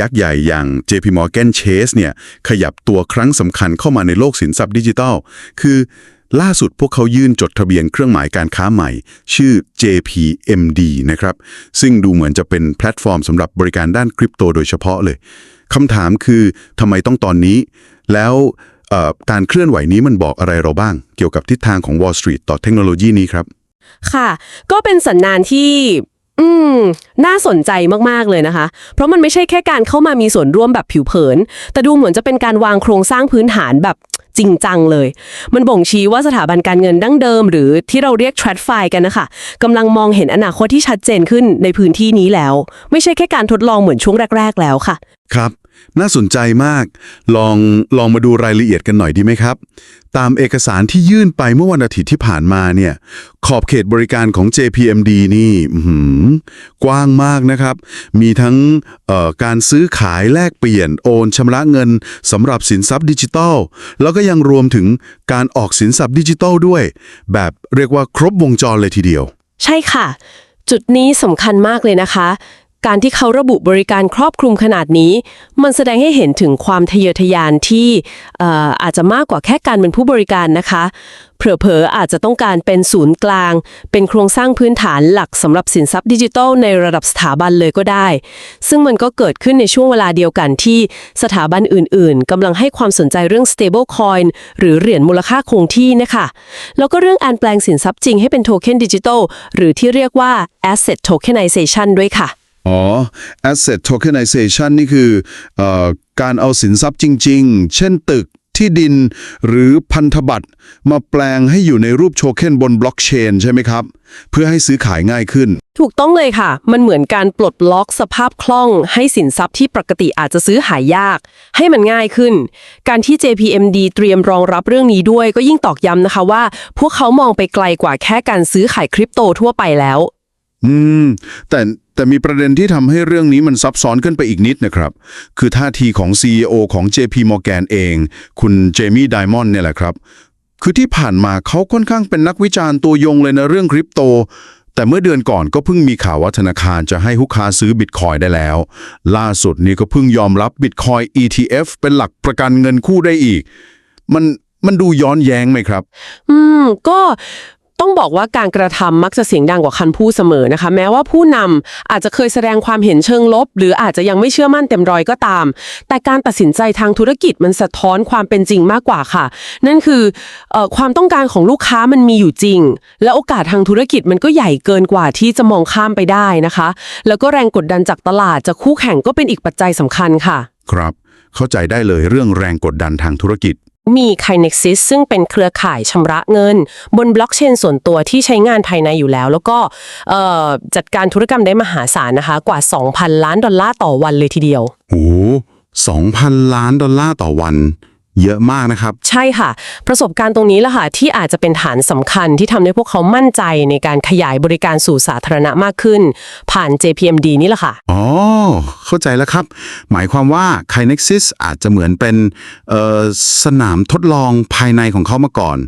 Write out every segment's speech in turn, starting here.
ยักษ์ใหญ่อย่าง JP Morgan Chase เนี่ยขยับตัวครั้งสำคัญเข้ามาในโลกสินทรัพย์ดิจิทัล คือล่าสุดพวกเขายื่นจดทะเบียนเครื่องหมายการค้าใหม่ ชื่อ JPMD นะครับ ซึ่งดูเหมือนจะเป็นแพลตฟอร์มสำหรับบริการด้านคริปโตโดยเฉพาะเลยคำถามคือทำไมต้องตอนนี้ แล้วการเคลื่อนไหวนี้มันบอกอะไรเราบ้าง เกี่ยวกับทิศทางของ Wall Street ต่อเทคโนโลยีนี้ครับ ค่ะ ก็เป็นสัญญาณที่ อืม น่าสนใจมาก ๆ เลยนะคะ เพราะมันไม่ใช่แค่การเข้ามามีส่วนร่วมแบบผิวเผิน แต่ดูเหมือนจะเป็นการวางโครงสร้างพื้นฐานแบบจริงจังเลย มันบ่งชี้ว่าสถาบันการเงินดั้งเดิม หรือที่เราเรียก t r a d f i กันนะคะกำลังมองเห็นอนาคตที่ชัดเจนขึ้นในพื้นที่นี้แล้ว ไม่ใช่แค่การทดลองเหมือนช่วงแรก ๆ แล้วค่ะ ครับ น่าสนใจมาก ลองลองมาดูรายละเอียดกันหน่อยดีไหมครับ ตามเอกสารที่ยื่นไปเมื่อวันอาทิตย์ที่ผ่านมาเนี่ย ขอบเขตบริการของ JPMD นี่หือกว้างมากนะครับ มีทั้งการซื้อขายแลกเปลี่ยนโอนชำระเงินสำหรับสินทรัพย์ดิจิทัล แล้วก็ยังรวมถึงการออกสินทรัพย์ดิจิทัลด้วย แบบเรียกว่าครบวงจรเลยทีเดียว ใช่ค่ะ จุดนี้สำคัญมากเลยนะคะ การที่เขาระบุบริการครอบคลุมขนาดนี้ มันแสดงให้เห็นถึงความทะเยอทะยานที่เอ่ออาจจะมากกว่าแค่การเป็นผู้บริการนะคะ เผลอๆอาจจะต้องการเป็นศูนย์กลาง เป็นโครงสร้างพื้นฐานหลักสำหรับสินทรัพย์ดิจิทัลในระดับสถาบันเลยก็ได้ ซึ่งมันก็เกิดขึ้นในช่วงเวลาเดียวกันที่สถาบันอื่น ๆกำลังให้ความสนใจเรื่อง stable coin หรือเหรียญมูลค่าคงที่นะคะแล้วก็เรื่องการแปลงสินทรัพย์จริงให้เป็นโทเค็นดิจิทัลหรือที่เรียกว่า asset tokenization ด้วยค่ะ อ๋อ asset tokenization นี่คือเออการเอาสินทรัพย์จริง ๆ เช่นตึกที่ดินหรือพันธบัตรมาแปลงให้อยู่ในรูปโทเค็นบนบล็อกเชนใช่ไหมครับ เพื่อให้ซื้อขายง่ายขึ้น ถูกต้องเลยค่ะ มันเหมือนการปลดล็อกสภาพคล่อง ให้สินทรัพย์ที่ปกติอาจจะซื้อหายาก ให้มันง่ายขึ้น การที่ JPMD เตรียมรองรับเรื่องนี้ด้วยก็ยิ่งตอกย้ำนะคะว่า พวกเขามองไปไกลกว่าแค่การซื้อขายคริปโตทั่วไปแล้ว อืม แต่ แต่มีประเด็นที่ทำให้เรื่องนี้มันซับซ้อนขึ้นไปอีกนิดนะครับ คือท่าทีของ CEO ของ JP Morgan เอง คุณเจมี่ไดมอนด์เนี่ยแหละครับ คือที่ผ่านมาเขาค่อนข้างเป็นนักวิจารณ์ตัวยงเลยนะเรื่องคริปโต แต่เมื่อเดือนก่อนก็เพิ่งมีข่าวว่าธนาคารจะให้ลูกค้าซื้อบิตคอยได้แล้ว ล่าสุดนี้ก็เพิ่งยอมรับบิตคอย ETF เป็นหลักประกันเงินคู่ได้อีก มันมันดูย้อนแย้งไหมครับ อืม ก็ ต้องบอกว่าการกระทำมักจะเสียงดังกว่าคันพูดเสมอนะคะ แม้ว่าผู้นำอาจจะเคยแสดงความเห็นเชิงลบ หรืออาจจะยังไม่เชื่อมั่นเต็มร้อยก็ตาม แต่การตัดสินใจทางธุรกิจมันสะท้อนความเป็นจริงมากกว่าค่ะ นั่นคืออความต้องการของลูกค้ามันมีอยู่จริง และโอกาสทางธุรกิจมันก็ใหญ่เกินกว่าที่จะมองข้ามไปได้นะคะ แล้วก็แรงกดดันจากตลาดจากคู่แข่งก็เป็นอีกปัจจัยสำคัญค่ะ ครับ เข้าใจได้เลยเรื่องแรงกดดันทางธุรกิจ มี Kinexis ซึ่งเป็นเครือข่ายชำระเงิน บนบล็อกเชนส่วนตัวที่ใช้งานภายในอยู่แล้ว แล้วก็จัดการธุรกรรมได้มหาศาลนะคะกว่า 2,000 ล้านดอลลาร์ต่อวันเลยทีเดียว โอ้สองพันล้านดอลลาร์ต่อวัน เยอะมากนะครับ ใช่ค่ะ ประสบการณ์ตรงนี้แหละค่ะที่อาจจะเป็นฐานสำคัญที่ทำให้พวกเขามั่นใจในการขยายบริการสู่สาธารณะมากขึ้น ผ่าน JPMD นี่แหละค่ะ อ๋อ เข้าใจแล้วครับ หมายความว่า Kinexis อาจจะเหมือนเป็นเอ่อสนามทดลองภายในของเขามาก่อน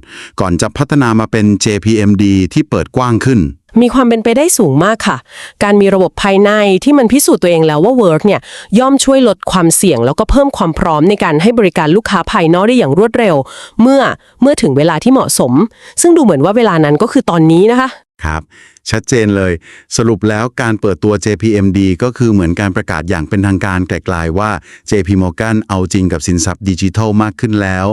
ก่อนจะพัฒนามาเป็น JPMD ที่เปิดกว้างขึ้น มีความเป็นไปได้สูงมากค่ะ การมีระบบภายในที่มันพิสูจน์ตัวเองแล้วว่าเวิร์กเนี่ยย่อมช่วยลดความเสี่ยง แล้วก็เพิ่มความพร้อมในการให้บริการลูกค้าภายนอกได้อย่างรวดเร็ว เมื่อเมื่อถึงเวลาที่เหมาะสม ซึ่งดูเหมือนว่าเวลานั้นก็คือตอนนี้นะคะ ครับ ชัดเจนเลย สรุปแล้วการเปิดตัว JPMD ก็คือเหมือนการประกาศอย่างเป็นทางการไกลๆว่า JP Morgan เอาจริงกับสินทรัพย์ดิจิทัลมากขึ้นแล้ว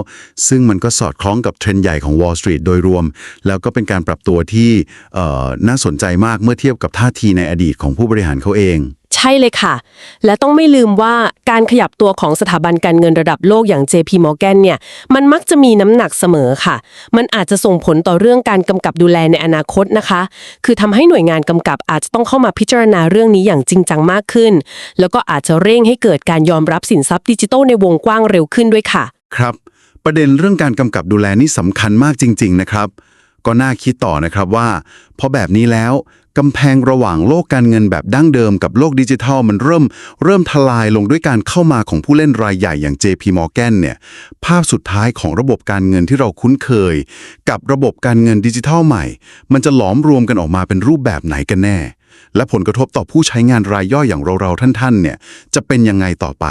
ซึ่งมันก็สอดคล้องกับเทรนด์ใหญ่ของ Wall Street โดยรวม แล้วก็เป็นการปรับตัวที่น่าสนใจมากเมื่อเทียบกับท่าทีในอดีตของผู้บริหารเขาเอง ช่เลยค่ะ และต้องไม่ลืมว่าการขยับตัวของสถาบันการเงินระดับโลกอย่าง JP Morgan เนี่ย มันมักจะมีน้ำหนักเสมอค่ะ มันอาจจะส่งผลต่อเรื่องการกำกับดูแลในอนาคตนะคะ คือทำให้หน่วยงานกำกับอาจจะต้องเข้ามาพิจารณาเรื่องนี้อย่างจริงจังมากขึ้น แล้วก็อาจจะเร่งให้เกิดการยอมรับสินทรัพย์ดิจิทัลในวงกว้างเร็วขึ้นด้วยค่ะ ครับ ประเด็นเรื่องการกำกับดูแลนี่สำคัญมากจริง ๆ นะครับ ก็น่าคิดต่อนะครับว่าเพราะแบบนี้แล้ว กำแพงระหว่างโลกการเงินแบบดั้งเดิมกับโลกดิจิทัลมันเริ่มเริ่มทลายลงด้วยการเข้ามาของผู้เล่นรายใหญ่อย่าง JP Morgan เนี่ยภาพสุดท้ายของระบบการเงินที่เราคุ้นเคย กับระบบการเงินดิจิทัลใหม่ มันจะหลอมรวมกันออกมาเป็นรูปแบบไหนกันแน่ และผลกระทบต่อผู้ใช้งานรายย่อยอย่างเราๆท่านๆเนี่ยจะเป็นยังไงต่อไป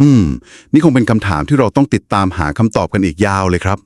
อืม นี่คงเป็นคำถามที่เราต้องติดตามหาคำตอบกันอีกยาวเลยครับ